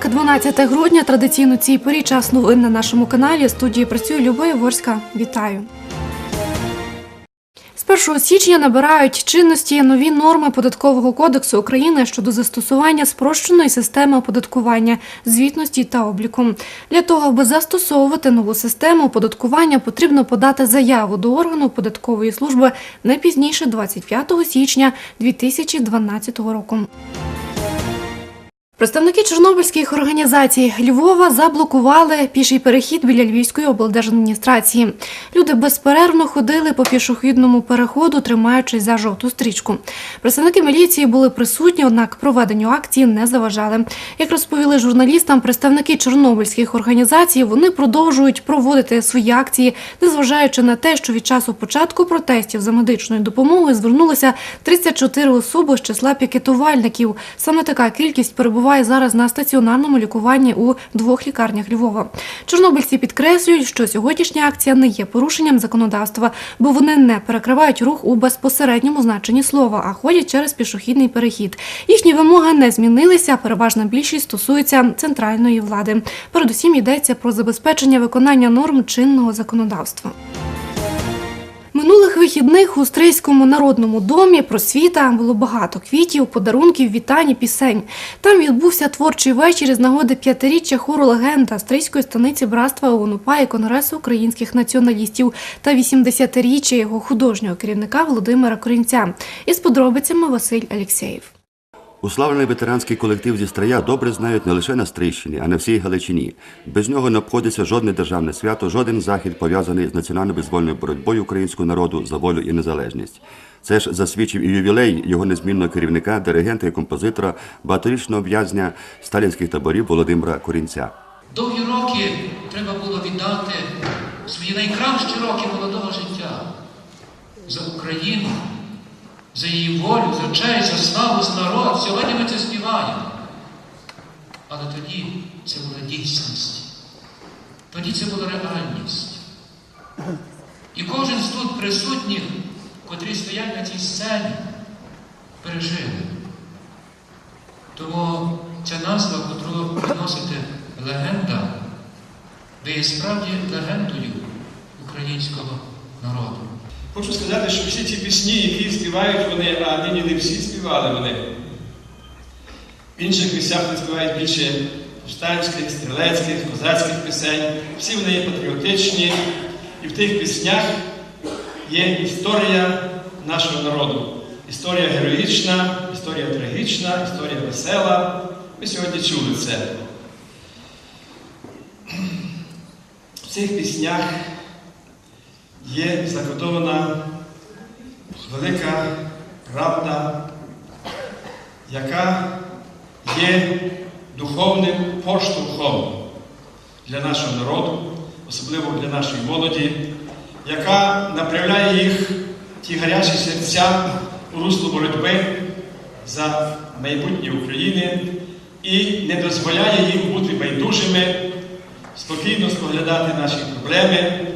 Понеділок, 12 грудня, традиційно цій порі час новин на нашому каналі. Студії працює Любов Яворська. Вітаю. З 1 січня набирають чинності нові норми податкового кодексу України щодо застосування спрощеної системи оподаткування, звітності та обліку. Для того, аби застосовувати нову систему оподаткування, потрібно подати заяву до органу податкової служби не пізніше 25 січня 2012 року. Представники чорнобильських організацій Львова заблокували піший перехід біля Львівської облдержадміністрації. Люди безперервно ходили по пішохідному переходу, тримаючись за жовту стрічку. Представники міліції були присутні, однак проведенню акції не заважали. Як розповіли журналістам, представники чорнобильських організацій вони продовжують проводити свої акції, незважаючи на те, що від часу початку протестів за медичною допомогою звернулося 34 особи з числа пікетувальників. Саме така кількість перебуває зараз на стаціонарному лікуванні у двох лікарнях Львова. Чорнобильці підкреслюють, що сьогоднішня акція не є порушенням законодавства, бо вони не перекривають рух у безпосередньому значенні слова, а ходять через пішохідний перехід. Їхні вимоги не змінилися. Переважна більшість стосується центральної влади. Передусім йдеться про забезпечення виконання норм чинного законодавства. Минулих вихідних у Стрийському народному домі просвіта було багато квітів, подарунків, вітань і пісень. Там відбувся творчий вечір із нагоди п'ятиріччя хору легенда Стрийської станиці братства ОНУПА і Конгресу українських націоналістів та 80-річчя його художнього керівника Володимира Корінця. Із подробицями Василь Алєксєєв. Уславлений ветеранський колектив зі Стрия добре знають не лише на Стрийщині, а на всій Галичині. Без нього не обходиться жодне державне свято, жоден захід пов'язаний з національно-визвольною боротьбою українського народу за волю і незалежність. Це ж засвідчив і ювілей його незмінного керівника, диригента і композитора, багаторічного в'язня сталінських таборів Володимира Корінця. Довгі роки треба було віддати свої найкращі роки молодого життя за Україну, за її волю, за честь, за славу, за народ. Сьогодні ми це співаємо. Але тоді це була дійсність. Тоді це була реальність. І кожен з тут присутніх, котрі стоять на цій сцені, пережили. Тому ця назва, котру ви легенда, ви є справді легендою українського. Хочу сказати, що всі ці пісні, які співають вони, а нині не всі співали вони. В інших місцях вони співають більше повстанських, стрілецьких, козацьких пісень. Всі вони є патріотичні, і в тих піснях є історія нашого народу. Історія героїчна, історія трагічна, історія весела. Ви сьогодні чули це. В цих піснях є закодована велика правда, яка є духовним поштовхом для нашого народу, особливо для нашої молоді, яка направляє їх, ті гарячі серця у русло боротьби за майбутнє України і не дозволяє їм бути байдужими, спокійно споглядати наші проблеми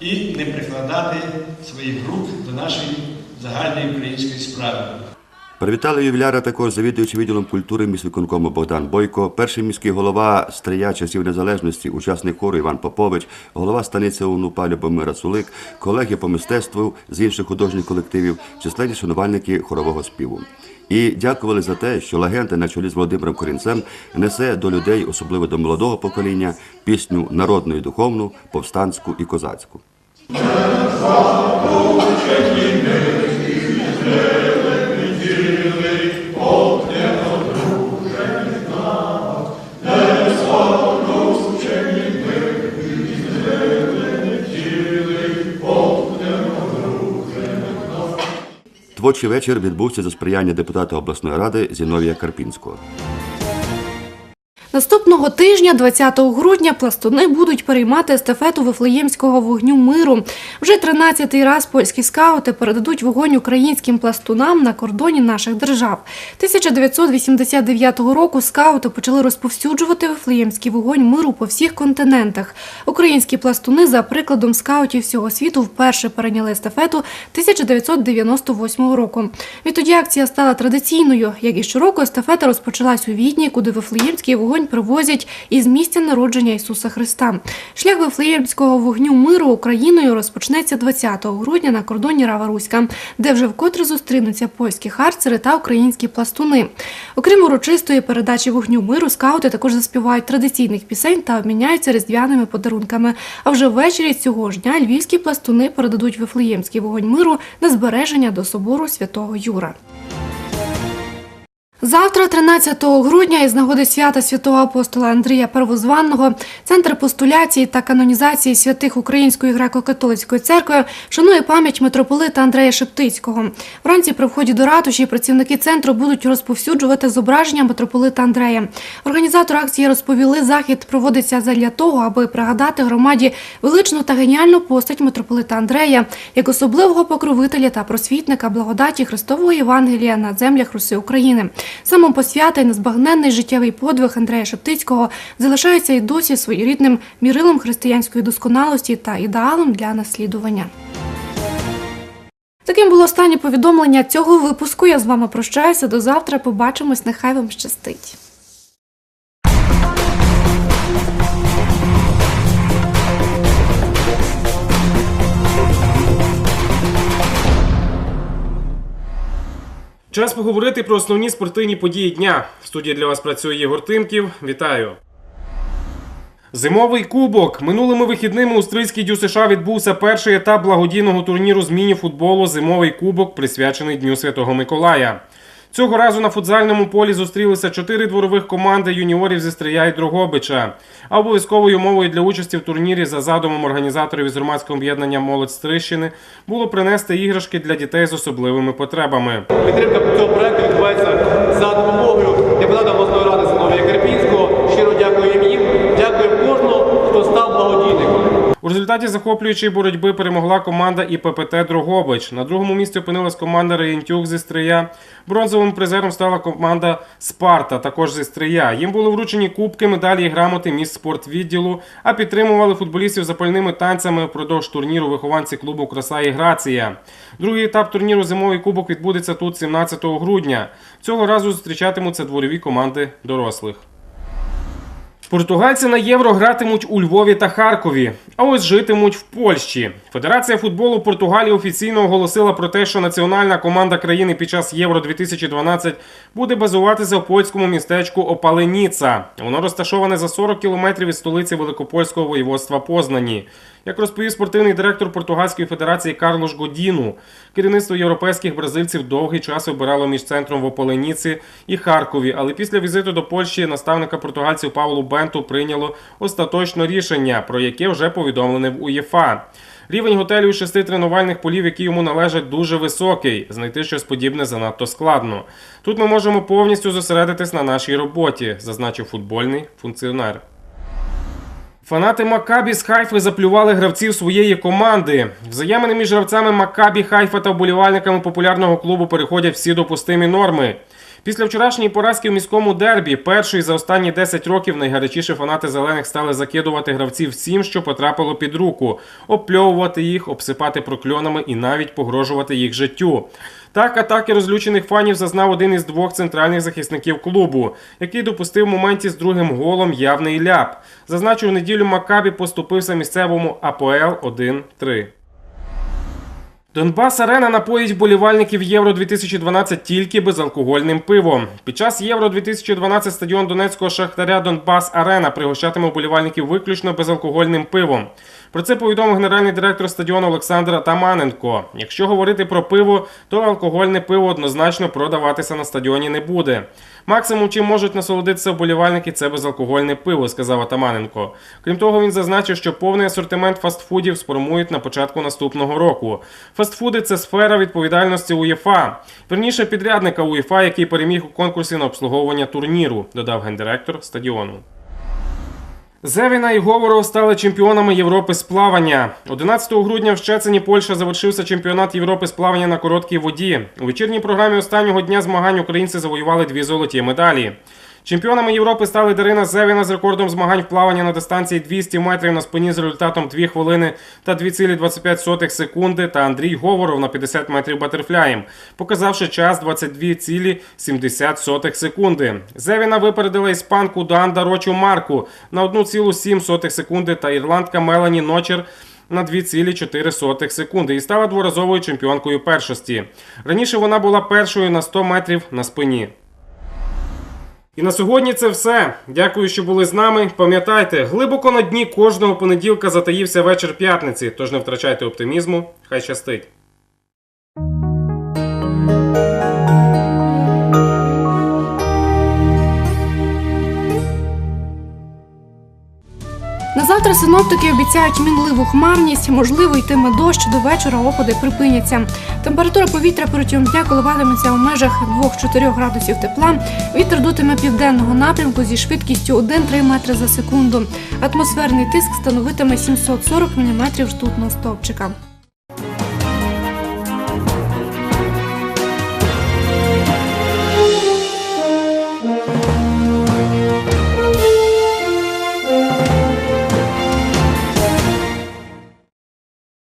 і не прикладати своїх рук до нашої загальної української справи. Привітали ювіляра також завідуючий відділом культури міськвиконкому Богдан Бойко, перший міський голова Стрия часів незалежності, учасник хору Іван Попович, голова станиці УНУПА Любомира Сулик, колеги по мистецтву з інших художніх колективів, численні шанувальники хорового співу. І дякували за те, що легенда на чолі з Володимиром Корінцем несе до людей, особливо до молодого покоління, пісню народну і духовну, повстанську і козацьку. Творчий вечір відбувся за сприяння депутата обласної ради Зіновія Карпінського. Наступного тижня, 20 грудня, пластуни будуть переймати естафету Вифлеємського вогню миру. Вже 13-й раз польські скаути передадуть вогонь українським пластунам на кордоні наших держав. 1989 року скаути почали розповсюджувати Вифлеємський вогонь миру по всіх континентах. Українські пластуни, за прикладом скаутів всього світу, вперше перейняли естафету 1998 року. Відтоді акція стала традиційною. Як і щороку, естафета розпочалась у Відні, куди Вифлеємський вогонь вогонь привозять із місця народження Ісуса Христа. Шлях Вифлеємського вогню миру Україною розпочнеться 20 грудня на кордоні Рава-Руська, де вже вкотре зустрінуться польські харцери та українські пластуни. Окрім урочистої передачі вогню миру, скаути також заспівають традиційних пісень та обміняються різдвяними подарунками. А вже ввечері цього ж дня львівські пластуни передадуть Вифлеємський вогонь миру на збереження до собору святого Юра. Завтра, 13 грудня, із нагоди свята святого апостола Андрія Первозванного, Центр постуляції та канонізації святих Української греко-католицької церкви шанує пам'ять митрополита Андрея Шептицького. Вранці при вході до ратуші працівники центру будуть розповсюджувати зображення митрополита Андрея. Організатори акції розповіли, захід проводиться задля того, аби пригадати громаді величну та геніальну постать митрополита Андрея як особливого покровителя та просвітника благодаті Христового Євангелія на землях Руси України. Самопосвята і незбагненний життєвий подвиг Андрея Шептицького залишається і досі своєрідним мірилом християнської досконалості та ідеалом для наслідування. Таким було останнє повідомлення цього випуску. Я з вами прощаюся. До завтра. Побачимось. Нехай вам щастить. Час поговорити про основні спортивні події дня. В студії для вас працює Єгор Тимків. Вітаю. Зимовий кубок. Минулими вихідними у Стрийській Дю США відбувся перший етап благодійного турніру з міні-футболу Зимовий кубок, присвячений Дню Святого Миколая. Цього разу на футзальному полі зустрілися чотири дворових команди юніорів зі Стрия і Дрогобича. А обов'язковою умовою для участі в турнірі за задумом організаторів із громадського об'єднання Молодь Стрищини було принести іграшки для дітей з особливими потребами. Підтримка цього проекту відбувається за допомогою депутата обласної ради Зиновія Карпінського. Щиро дякую їм. Дякую кожному, хто став благодійником. У результаті захоплюючої боротьби перемогла команда ІППТ Дрогобич. На другому місці опинилась команда Реєнтюк зі Стрия. Бронзовим призером стала команда Спарта, також зі Стрия. Їм були вручені кубки, медалі і грамоти міст спортвідділу, а підтримували футболістів запальними танцями впродовж турніру вихованці клубу Краса і Грація. Другий етап турніру Зимовий кубок відбудеться тут 17 грудня. Цього разу зустрічатимуться дворові команди дорослих. Португальці на євро гратимуть у Львові та Харкові, а ось житимуть в Польщі. Федерація футболу Португалії офіційно оголосила про те, що національна команда країни під час Євро 2012 буде базуватися в польському містечку Опаленіца. Воно розташоване за 40 кілометрів від столиці Великопольського воєводства Познані. Як розповів спортивний директор Португальської федерації Карлош Годіну, керівництво європейських бразильців довгий час обирало між центром в Ополеніці і Харкові, але після візиту до Польщі наставника португальців Павлу Бенту прийняло остаточне рішення, про яке вже повідомлене в УЄФА. Рівень готелю і шести тренувальних полів, які йому належать, дуже високий. Знайти щось подібне занадто складно. Тут ми можемо повністю зосередитись на нашій роботі, зазначив футбольний функціонер. Фанати Макабі з Хайфи заплювали гравців своєї команди. Взаємини між гравцями Макабі, Хайфа та вболівальниками популярного клубу переходять всі допустимі норми. Після вчорашньої поразки в міському дербі, перший за останні 10 років найгарячіші фанати зелених стали закидувати гравців всім, що потрапило під руку, обпльовувати їх, обсипати прокльонами і навіть погрожувати їх життю. Так, атаки розлючених фанів зазнав один із двох центральних захисників клубу, який допустив в моменті з другим голом явний ляп. Зазначу, в неділю Макабі поступився місцевому АПЛ 1-3. Донбас Арена напоїть вболівальників Євро 2012 тільки безалкогольним пивом. Під час Євро 2012 стадіон Донецького Шахтаря Донбас Арена пригощатиме вболівальників виключно безалкогольним пивом. Про це повідомив генеральний директор стадіону Олександр Атаманенко. Якщо говорити про пиво, то алкогольне пиво однозначно продаватися на стадіоні не буде. Максимум, чим можуть насолодитися вболівальники, це безалкогольне пиво, сказав Атаманенко. Крім того, він зазначив, що повний асортимент фастфудів сформують на початку наступного року. Фастфуди це сфера відповідальності УЄФА. Верніше підрядника УЄФА, який переміг у конкурсі на обслуговування турніру, додав гендиректор стадіону. Зевіна і Говоров стали чемпіонами Європи з плавання. 11 грудня в Щецині Польща завершився чемпіонат Європи з плавання на короткій воді. У вечірній програмі останнього дня змагань українці завоювали дві золоті медалі. Чемпіонами Європи стали Дарина Зевіна з рекордом змагань в плаванні на дистанції 200 метрів на спині з результатом 2 хвилини та 2,25 секунди та Андрій Говоров на 50 метрів батерфляєм, показавши час 22,70 секунди. Зевіна випередила іспанку Дуанда Рочу Марку на 1,7 секунди та ірландка Мелані Ночер на 2,4 секунди і стала дворазовою чемпіонкою першості. Раніше вона була першою на 100 метрів на спині. І на сьогодні це все. Дякую, що були з нами. Пам'ятайте, глибоко на дні кожного понеділка затаївся вечір п'ятниці, тож не втрачайте оптимізму. Хай щастить. Завтра синоптики обіцяють мінливу хмарність, можливо, йтиме дощ, до вечора опади припиняться. Температура повітря протягом дня коливатиметься у межах 2-4 градусів тепла. Вітер дутиме південного напрямку зі швидкістю 1-3 метри за секунду. Атмосферний тиск становитиме 740 мм ртутного стовпчика.